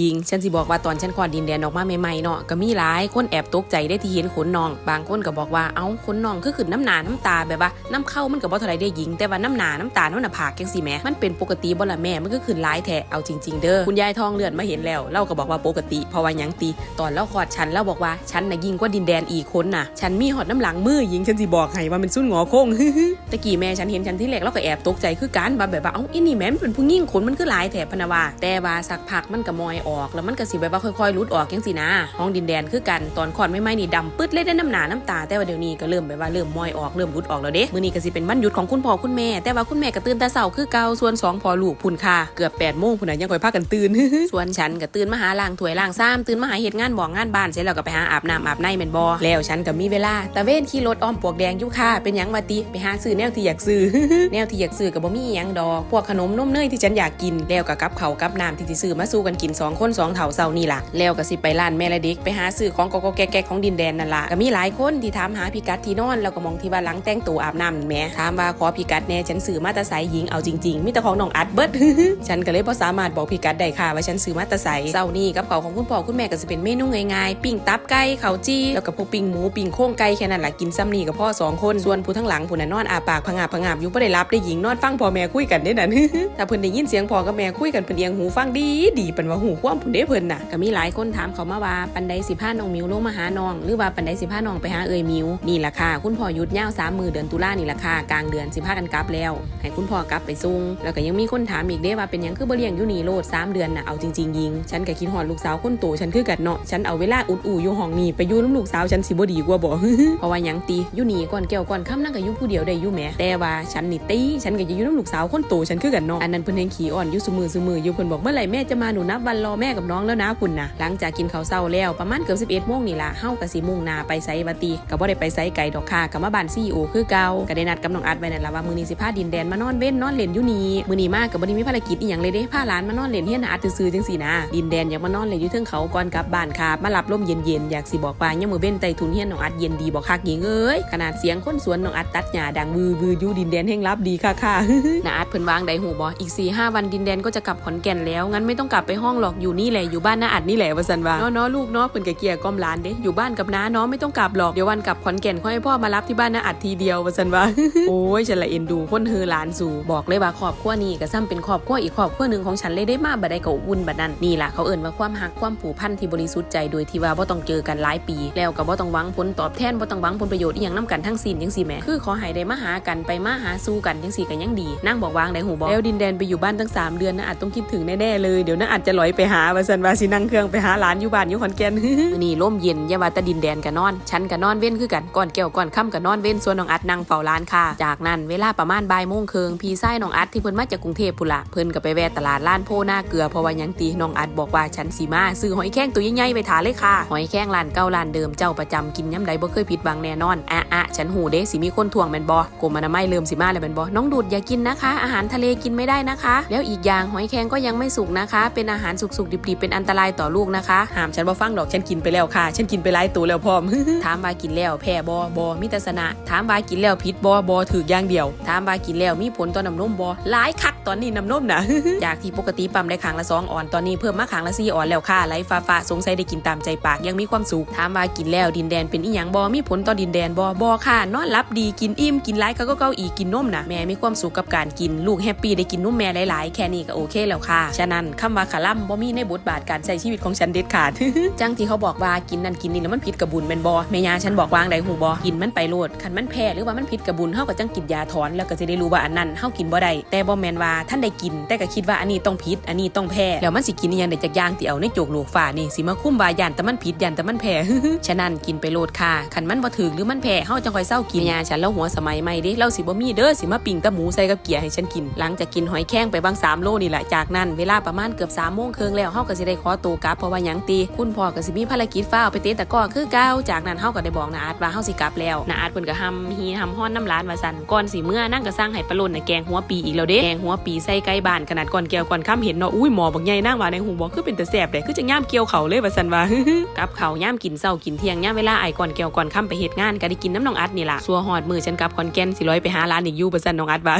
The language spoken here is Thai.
ยิง ฉันสิบอกว่าตอนฉันคลอดินแดนออกมาใหม่ๆเนาะก็มีหลายคนแอบตกใจได้ที่เห็นขนน้อง บางคนก็บอกว่าเอ้าขนน้องคือขึ้นน้ำหนาน้ำตาแบบว่าน้ำเข้ามันก็บ่เท่าไรได้หญิง แต่ว่าน้ำหนาน้ำตาน้ำหน้าผากจังสิแม่มันเป็นปกติบ่ละแม่มันก็ขึ้นหลายแท้เอาจริง ๆ เด้อคุณยายทองเลือนมาเห็นแล้วเราก็บอกว่าปกติเพราะว่ายังตีตอนเราคลอดฉันเราบอกว่าฉันน่ะยิงกว่าดินแดนอีกคนน่ะ ฉันมีหอดน้ำหลังมือหญิงฉันสิบอกให้ว่ามันสุนหงอโค้งตะกี้แม่ฉันเห็นฉันที่แรกเราก็แอบตกใจคือกันว่าแบบว่าเอ้าอีนี่แม่มันเป็นผู้หญิงขนมันคือหลายแถบพนะว่าแต่ว่าสักพักมันก็มอยออก แล้วมันก็สิแบบว่าค่อยๆรุดออกจังสินะห้องดินแดนคือกันตอนคลอดไม่ไม่นี่ดำปึ๊ดเลยได้น้ำหนาน้ำตา แต่ว่าเดี๋ยวนี้ก็เริ่มแบบว่าเริ่มมอยออกเริ่มรุดออกแล้วเด้มื้อนี้ก็สิเป็นวันหยุดของคุณพ่อคุณแม่ แต่ว่าคุณแม่ก็ตื่นแต่เช้าคือเก่าส่วนสองพอลูกพุ่นค่ะเกือบ8โมงพุ่นน่ะยังคอยพากันตื่นส่วนฉันก็ตื่นมาหาล้างถ้วยล้างซ้ำตื่นมาหาเฮ็ดงานบองานบ้านเสร็จแล้วก็ไปหาอาบน้ำอาบในแม่นบ่แล้วฉันก็มีเวลาตะเวนขี่รถอ้อมปลวกแดงอยู่ค่ะเป็นหยังว่าติไปหาซื้อแนวที่อยากซื้อแนวที่อยากซื้อก็บ่มีหยังดอกพวกขนมนมเนยที่ฉันอยากกินแล้วก็กับเขากับน้ำที่สิซื้อมาสู้กันกินสองคนสองเถาเซานี่ล่ะ แล้วก็สิไปร้านแม่ละเด็กไปหาซื้อของกอกแกกของดินแดนนั่นล่ะก็มีหลายคนที่ถามหาพิกัดที่นอนแล้วก็มองที่ว่าหลังแต่งตัวอาบน้ำแหม่ถามว่าขอพิกัดแน่ฉันซื้อมาตะไซหญิงเอาจริงๆมีแต่ของน้องอัดเบิดฉันก็เลยบ่สามารถบอกพิกัดได้ค่ะว่าฉันซื้อมาตะไซเซานี่กับเขาของคุณพ่อคุณแม่ก็สิเป็นเมนูง่ายๆปิ้งตับไก่ข้าวจี้แล้วก็พวกปิ้งหมูปิ้งโค้งไก่แค่นั้นล่ะกินซ้ำนี่กับพ่อสองคนส่วนผู้ทั้งหลังผู้นั้นนอนอาปากผงาบผงาบอยู่บ่ได้รับได้หญิงนอนฟังพ่อแม่คุยกันได้นั่นถ้าเพิ่นได้ยินเสียงพ่อกับแม่คุยกันเพิ่นเอียงหูฟังดีดีเพิ่นว่าหูความผู้เด้เพิ่นน่ะก็มีหลายคนถามเขามาว่าปันใดสิพาน้องมิวลงมาหาน้อง หรือว่าปันใดสิพาน้องไปหาเอ่ยมิวนี่ล่ะค่ะ คุณพ่อหยุดยาวสามมือเดือนตุลานี่ล่ะค่ะกลางเดือนสิพากันกลับแล้ว ให้คุณพ่อกลับไปส่งแล้วก็ยังมีคนถามอีกเด้ว่าเป็นยังคือบ่เลี้ยงอยู่นี่โลดสามเดือนน่ะเอาจริงๆยิงฉันก็คิดฮอดลูกสาวคนโตฉันคือกันเนาะฉันเอาเวลาอุดอู่อยู่ห้องนี้ไปอยู่น้ำลูกสาวฉันสิบ่ดีกว่าบ่เพราะว่ายังตีอยู่นี่ก่อนแก้วก่อนค่ำนั่งก็อยู่ผู้เดียวได้อยู่แหมแต่ว่าฉันนี่ตีฉันก็จะอยู่น้ำลูกสาวคนโตฉันคือกันเนาะอันนั้นเพิ่นเฮงขี้อ่อนอยู่ซุมือซุมืออยู่เพิ่นบอกเมื่อไหร่แม่จะมาหนูนับวันรอแม่กับน้องแล้วนะคุณนะหลังจากกินข้าวเช้าแล้วประมาณเกือบ11โมงนี่ล่ะเฮาก็สิมุ่งนาไปไสวัตีก็บ่ได้ไปไสไกลดอกค่ะก็มาบ้านซีโอคือเก่าก็ได้นัดกับน้องอัดไว้นั่นล่ะว่ามื้อนี้สิพาดินแดนมานอนเว้นนอนเล่นอยู่นี่มื้อนี้มาก็บ่ได้มีภารกิจอีหยังเลยเด้พาหลานมานอนเล่นเฮียนอัดซื่อจังซี่นะดินแดนอยากมานอนเล่นอยู่เทิงเขาก่อนกลับบ้านค่ะมารับลมเย็นๆอยากสิบอกว่ายังมื้อเว้นใต้ทุนเฮียนน้องอัดเย็นดีบ่คักหญิงเอ้ยขนาดเสียงคนสวนน้องอัดตัดหญ้าดังวือวืออยู่ดินแดนแห่งลับดีค่ะค่ะน้าอาร์ตเพิ่นวางไดหูบออีก4ีหวันดินแดนก็จะกลับขอนแก่นแล้วงั้นไม่ต้องกลับไปห้องหรอกอยู่นี่แหละอยู่บ้านน้าอัดนี่แหละว่าสันว่าเนาะเนาะลูกเนาะเพิ่นก็เกียก้อมหลานเด้อยู่บ้านกับน้าเนาะไม่ต้องกลับหรอกเดี๋ยววันกลับขอนแก่นค่อยให้พ่อมารับที่บ้านน้าอัดทีเดียวว่าสันว่าโอ้ยฉันละเอ็นดูคนเฮอหลานสู่บอกเลยว่าครอบครัวนี้ก็ซ้ำเป็นครอบครัวอีกครอบครัวหนึ่งของฉันเลยได้มาบัดใดก็อุ่นบัดนั้นนี่ล่ะเขาเอิ่นว่าความหักความผูกพันที่บริสุทธิ์ใจโดยที่ว่าบ่ต้องเจอกันหลายปี แล้วก็บ่ต้องหวังผลตอบแทนบ่ต้องหวังผลประโยชน์อีหยังนำกันทั้งสิ้นจังซี่แหมคือขอให้ได้มาหากันไปมาหาสู่กันจังซี่ก็ยังดีนางบอกวางได้หูบอกแล้วดินแดนไปอยู่บ้านตั้ง3เดือนนะอาจต้องคิดถึงแน่ๆเลยเดี๋ยวนะอาจจะลอยไปหาว่าซั่นว่าสินั่งเครื่องไปหาหลานอยู่บ้านอยู่ขอนแก่นนี้ร่มเย็นยาว่าต่ดินแดนก็นนอน ฉันก็นนอนเว้นคือกันก่อนแก้วก่อนค่ำก็นนอนเว้นส่วนน้องอัดนั่งเฝ้าร้านค่ะ จากนั้นเวลาประมาณบ่ายโมงครึ่งพี่ชายน้องอัดที่เพิ่นมาจากกรุงเทพพุ่นละเพิ่นก็ไปแวะตลาดร้านโพหน้าเกลือเพราะว่ายังตีน้องอัดบอกว่าฉันสิมาซื้อหอยแข้งตัวใหญ่ๆไปทานเลยค่ะ หอยแข้งร้านเก่าร้านเดิมเจ้าประจำกินย้ำใดบ่เคยผิดหวังแน่นอนอะอะฉันหูเด้สิมีคนทวงแม่นบ่กรมอนามัยเริ่มสิมาแล้วแม่นบ่น้องดูดอย่ากินนะคะ อาหารทะเลกินไม่ได้นะคะ แล้วอีกอย่างหอยแข้งก็ยังไม่สุกนะคะ เป็นอาหารสุกๆดิบๆเป็นอันตรายต่อลูกนะคะห้ามฉันบ่ฟังดอกฉันกินไปแล้วค่ะ ฉันกินไปหลายตัวแล้วพร้อม ถามว่ากินแล้วแพ้บ่บ่มีแต่สนะ ถามว่ากินแล้วผิดบ่บ่ถืออย่างเดียว ถามว่ากินแล้วมีผลต่อน้ำนมบ่หลายคัก ตอนนี้น้ำนมนะจากที่ปกติปั๊มได้ครั้งละสองอ่อนตอนนี้เพิ่มมาครั้งละสี่ออนแล้วค่ะไหลฟ้าฟ้าสงสัยได้กินตามใจปากยังมีความสุขถามว่ากินแล้วดินแดนเป็นอีหยังบ่มีผลต่อดินแดนบ่บ่ค่ะนอนหลับดีกินอิ่มกินหลายก็ก็เกาอีกินนมนะแม่มีความสุขกับการกินลูกแฮปปี้ได้กินนมแม่หลายๆ แค่นี้ก็โอเคแล้วค่ะ ฉะนั้นคำว่าขล่ำบ่มีในบทบาทการใช้ชีวิตของฉันเด็ดขาดจังที่เขาบอกว่ากินนั่นกินนี่แล้วมันผิดกับบุญแม่นบ่แม่ยาฉันบอกวางใดหูบ่กินมันไปโลดคันมันแพ้หรือว่ามันผิดกับบุญเฮาก็จังกินยาถอนแล้วก็จะได้รู้ว่าอันนั้นเฮากินบ่ได้แต่บ่แม่นว่าท่านได้กิน แต่ก็คิดว่าอันนี้ต้องผิดอันนี้ต้องแพ้แล้วมันสิกินยังได้จากยางที่เอาในโจกโลกฟ้านี่สิมาคุ้มว่ายันแต่มันผิดยันแต่มันแพ้ฉะนั้นกินไปโลดค่ะคันมันบ่ถึกหรือมันแพ้เฮาจังค่อยเศร้ากินยาฉันแล้วหัวสมัยใหม่เด้เราสิบ่มีเด้อสิมาปิ้งตะหมูใส่กับเกียร์ให้ฉันกิน หลังจากกินหอยแข้งไปบาง3โลนี่แหละจากนั้นเวลาประมาณเกือบ3โมงครึ่งแล้วเฮาก็สิได้ขอตัวกลับเพราะว่าหยังตีคุณพ่อก็สิมีภารกิจฟ้าไปเตะตะก้อคือเก่าจากนั้นเฮาก็ได้บอกนาอาดว่าเฮาสิกลับแล้วนาอาดเพิ่นก็หำฮีหำฮ้อนน้ำร้านว่าซั่นก่อนสิเมื่อนั่งก็สร้างให้ปลาล่นน่ะแกงหัวปีอีกแล้วเด้แกงหัวปีใส่ไก่บ้านขนาดก่อนแก้วก่อนค่ำเห็นเนาะอุ้ยหมอบักใหญ่นั่งว่าในหูบอกคือเป็นแต่แสบเลยคือจะย่ามเกี่ยวเขาเลยว่าสันว่ากับเขาย่ามกินเศร้ากินเที่ยงย่ามเวลาไอ้ก่อนแก้วก่อนค่ำไปเหตุงานก็ได้กินน้ำน้องอัดนี่ล่ะสัวหอดมือฉันกับคอนแกนสิร้อยไปหาร้านอีกอยู่ว่าสันน้องอัดว่า